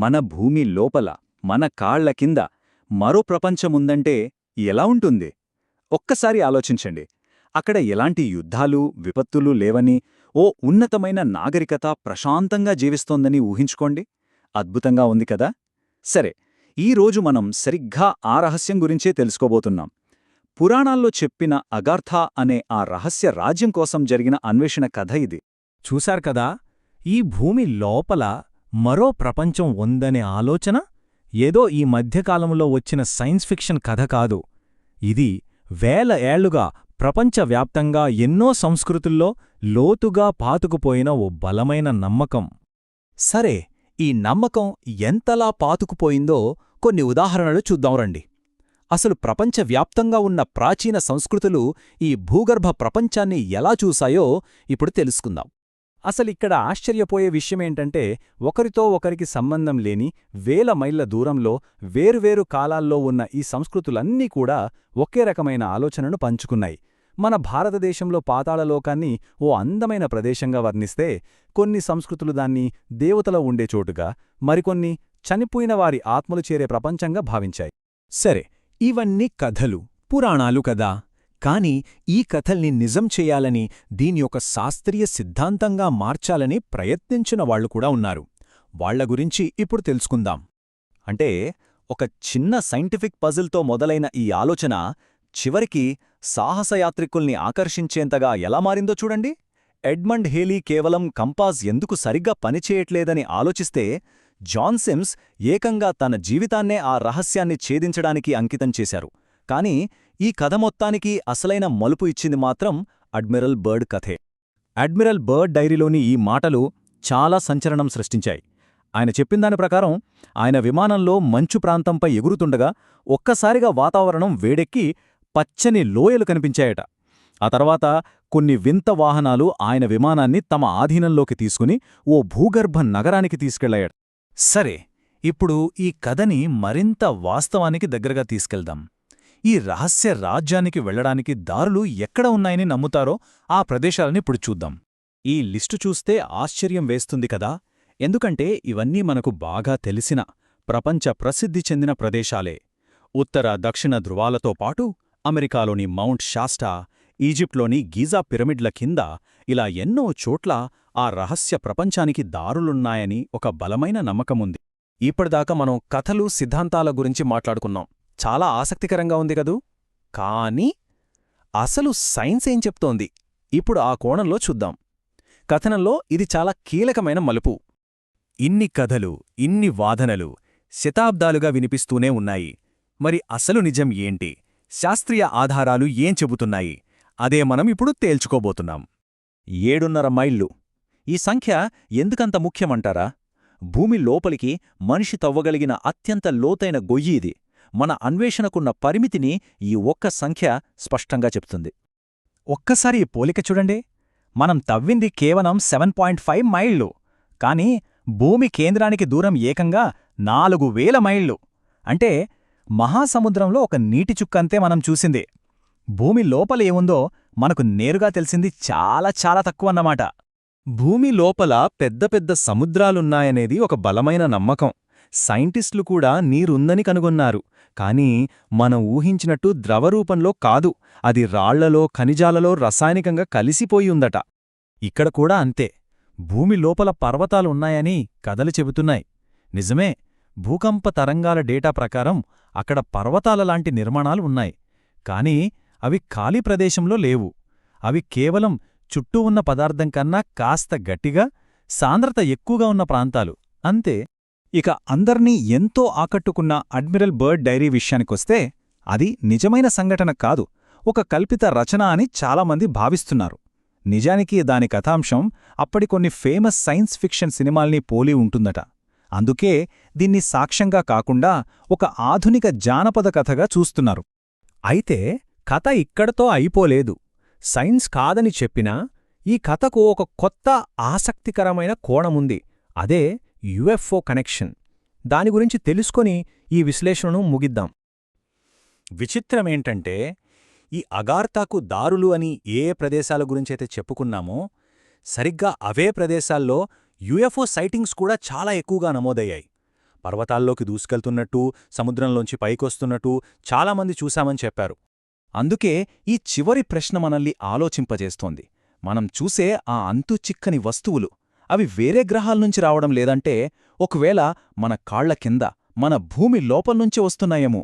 మన భూమి లోపల మన కాళ్ళ కింద మరో ప్రపంచముందంటే ఎలా ఉంటుంది? ఒక్కసారి ఆలోచించండి. అక్కడ ఎలాంటి యుద్ధాలు విపత్తులు లేవని ఓ ఉన్నతమైన నాగరికత ప్రశాంతంగా జీవిస్తోందని ఊహించుకోండి. అద్భుతంగా ఉంది కదా? సరే ఈరోజు మనం సరిగ్గా ఆ రహస్యం గురించే తెలుసుకోబోతున్నాం. పురాణాల్లో చెప్పిన అగార్థా అనే ఆ రహస్య రాజ్యం కోసం జరిగిన అన్వేషణ కథ ఇది. చూశారు కదా? ఈ భూమి లోపల మరో ప్రపంచం ఉందనే ఆలోచన ఏదో ఈ మధ్యకాలంలో వచ్చిన సైన్స్ ఫిక్షన్ కథ కాదు. ఇది వేల ఏళ్ళుగా ప్రపంచవ్యాప్తంగా ఎన్నో సంస్కృతుల్లో లోతుగా పాతుకుపోయిన ఓ బలమైన నమ్మకం. సరే ఈ నమ్మకం ఎంతలా పాతుకుపోయిందో కొన్ని ఉదాహరణలు చూద్దాం రండి. అసలు ప్రపంచవ్యాప్తంగా ఉన్న ప్రాచీన సంస్కృతులు ఈ భూగర్భ ప్రపంచాన్ని ఎలా చూశాయో ఇప్పుడు తెలుసుకుందాం. అసలిక్కడ ఆశ్చర్యపోయే విషయమేంటంటే ఒకరితో ఒకరికి సంబంధం లేని వేల మైళ్ళ దూరంలో వేరువేరు కాలాల్లో ఉన్న ఈ సంస్కృతులన్నీ కూడా ఒకే రకమైన ఆలోచనను పంచుకున్నాయి. మన భారతదేశంలో పాతాళలోకాన్ని ఓ అందమైన ప్రదేశంగా వర్ణిస్తే కొన్ని సంస్కృతులు దాన్ని దేవతల ఉండే చోటుగా మరికొన్ని చనిపోయిన వారి ఆత్మలు చేరే ప్రపంచంగా భావించాయి. సరే ఇవన్నీ కథలు పురాణాలు కదా? కాని ఈ కథల్ని నిజం చేయాలని దీని ఒక శాస్త్రీయ సిద్ధాంతంగా మార్చాలని ప్రయత్నించిన వాళ్ళు కూడా ఉన్నారు. వాళ్ళ గురించి ఇప్పుడు తెలుసుకుందాం. అంటే ఒక చిన్న సైంటిఫిక్ పజిల్తో మొదలైన ఈ ఆలోచన చివరికి సాహసయాత్రికుల్ని ఆకర్షించేంతగా ఎలా మారిందో చూడండి. ఎడ్మండ్ హేలీ కేవలం కంపాస్ ఎందుకు సరిగ్గా పనిచేయట్లేదని ఆలోచిస్తే జాన్ సిమ్స్ ఏకంగా తన జీవితాన్నే ఆ రహస్యాన్ని ఛేదించడానికి అంకితం చేశారు. కానీ ఈ కథ మొత్తానికి అసలైన మలుపు ఇచ్చింది మాత్రం అడ్మిరల్ బర్డ్ కథే. అడ్మిరల్ బర్డ్ డైరీలోని ఈ మాటలు చాలా సంచలనం సృష్టించాయి. ఆయన చెప్పిందాని ప్రకారం ఆయన విమానంలో మంచు ప్రాంతంపై ఎగురుతుండగా ఒక్కసారిగా వాతావరణం వేడెక్కి పచ్చని లోయలు కనిపించాయట. ఆ తర్వాత కొన్ని వింత వాహనాలు ఆయన విమానాన్ని తమ ఆధీనంలోకి తీసుకుని ఓ భూగర్భ నగరానికి తీసుకెళ్ళాయట. సరే ఇప్పుడు ఈ కథని మరింత వాస్తవానికి దగ్గరగా తీసుకెళ్దాం. ఈ రహస్య రాజ్యానికి వెళ్ళడానికి దారులు ఎక్కడ ఉన్నాయని నమ్ముతారో ఆ ప్రదేశాలని ఇప్పుడు చూద్దాం. ఈ లిస్టు చూస్తే ఆశ్చర్యం వేస్తుంది కదా! ఎందుకంటే ఇవన్నీ మనకు బాగా తెలిసిన ప్రపంచ ప్రసిద్ధి చెందిన ప్రదేశాలే. ఉత్తర దక్షిణ ధృవాలతో పాటు అమెరికాలోని మౌంట్ షాస్టా ఈజిప్ట్లోని గీజా పిరమిడ్ల కింద ఇలా ఎన్నో చోట్ల ఆ రహస్య ప్రపంచానికి దారులున్నాయని ఒక బలమైన నమ్మకముంది. ఇప్పటిదాకా మనం కథలు సిద్ధాంతాల గురించి మాట్లాడుకున్నాం. చాలా ఆసక్తికరంగా ఉంది కదూ? కానీ అసలు సైన్స్ ఏం చెప్తోంది? ఇప్పుడు ఆ కోణంలో చూద్దాం. కథనంలో ఇది చాలా కీలకమైన మలుపు. ఇన్ని కథలు ఇన్ని వాదనలు శతాబ్దాలుగా వినిపిస్తూనే ఉన్నాయి. మరి అసలు నిజం ఏంటి? శాస్త్రీయ ఆధారాలు ఏం చెబుతున్నాయి? అదే మనం ఇప్పుడు తేల్చుకోబోతున్నాం. ఏడున్నర మైళ్ళు. ఈ సంఖ్య ఎందుకంత ముఖ్యమంటారా? భూమి లోపలికి మనిషి తవ్వగలిగిన అత్యంత లోతైన గొయ్యి ఇది. మన అన్వేషణకున్న పరిమితిని ఈ ఒక్క సంఖ్య స్పష్టంగా చెప్తుంది. ఒక్కసారి ఈ పోలిక చూడండి. మనం తవ్వింది కేవలం సెవెన్ పాయింట్ ఫైవ్ మైళ్ళు కాని భూమి కేంద్రానికి దూరం ఏకంగా నాలుగు వేల మైళ్ళు. అంటే మహాసముద్రంలో ఒక నీటి చుక్కంతే మనం చూసింది. భూమి లోపల ఏముందో మనకు నేరుగా తెలిసింది చాలా చాలా తక్కువన్నమాట భూమి లోపల పెద్ద పెద్ద సముద్రాలున్నాయనేది ఒక బలమైన నమ్మకం. సైంటిస్టులు కూడా నీరుందని కనుగొన్నారు. కానీ మనం ఊహించినట్టు ద్రవరూపంలో కాదు అది రాళ్ళలో ఖనిజాలలో రసాయనికంగా కలిసిపోయి ఉందట ఇక్కడ కూడా అంతే. భూమి లోపల పర్వతాలున్నాయని కథలు చెబుతున్నాయి. నిజమే భూకంప తరంగాల డేటా ప్రకారం అక్కడ పర్వతాలలాంటి నిర్మాణాలు ఉన్నాయి. కాని అవి ఖాళీ ప్రదేశంలో లేవు. అవి కేవలం చుట్టూ ఉన్న పదార్థం కన్నా కాస్త గట్టిగా సాంద్రత ఎక్కువగా ఉన్న ప్రాంతాలు. అంతే. ఇక అందర్నీ ఎంతో ఆకట్టుకున్న అడ్మిరల్ బర్డ్ డైరీ విషయానికొస్తే అది నిజమైన సంఘటన కాదు ఒక కల్పిత రచన అని చాలామంది భావిస్తున్నారు. నిజానికి దాని కథాంశం అప్పటి కొన్ని ఫేమస్ సైన్స్ ఫిక్షన్ సినిమాల్ని పోలి ఉంటుందట. అందుకే దీన్ని సాక్ష్యంగా కాకుండా ఒక ఆధునిక జానపద కథగా చూస్తున్నారు. అయితే కథ ఇక్కడతో అయిపోలేదు. సైన్స్ కాదని చెప్పినా ఈ కథకు ఒక కొత్త ఆసక్తికరమైన కోణముంది. అదే యుఎఫ్ఓ కనెక్షన్. దాని గురించి తెలుసుకొని ఈ విశ్లేషణను ముగిద్దాం. విచిత్రమేంటంటే ఈ అగార్తాకు దారులు అని ఏ ప్రదేశాల గురించైతే చెప్పుకున్నామో సరిగ్గా అవే ప్రదేశాల్లో యుఎఫ్ఓ సైటింగ్స్ కూడా చాలా ఎక్కువగా నమోదయ్యాయి. పర్వతాల్లోకి దూసుకెళ్తున్నట్టు సముద్రంలోంచి పైకొస్తున్నట్టు చాలామంది చూశామని చెప్పారు. అందుకే ఈ చివరి ప్రశ్న మనల్ని ఆలోచింపజేస్తోంది. మనం చూసే ఆ అంతు చిక్కని వస్తువులు. అవి వేరే గ్రహాల్నుంచి రావడం లేదంటే ఒకవేళ మన కాళ్ళ కింద మన భూమి లోపల్నుంచి వస్తున్నాయేమో.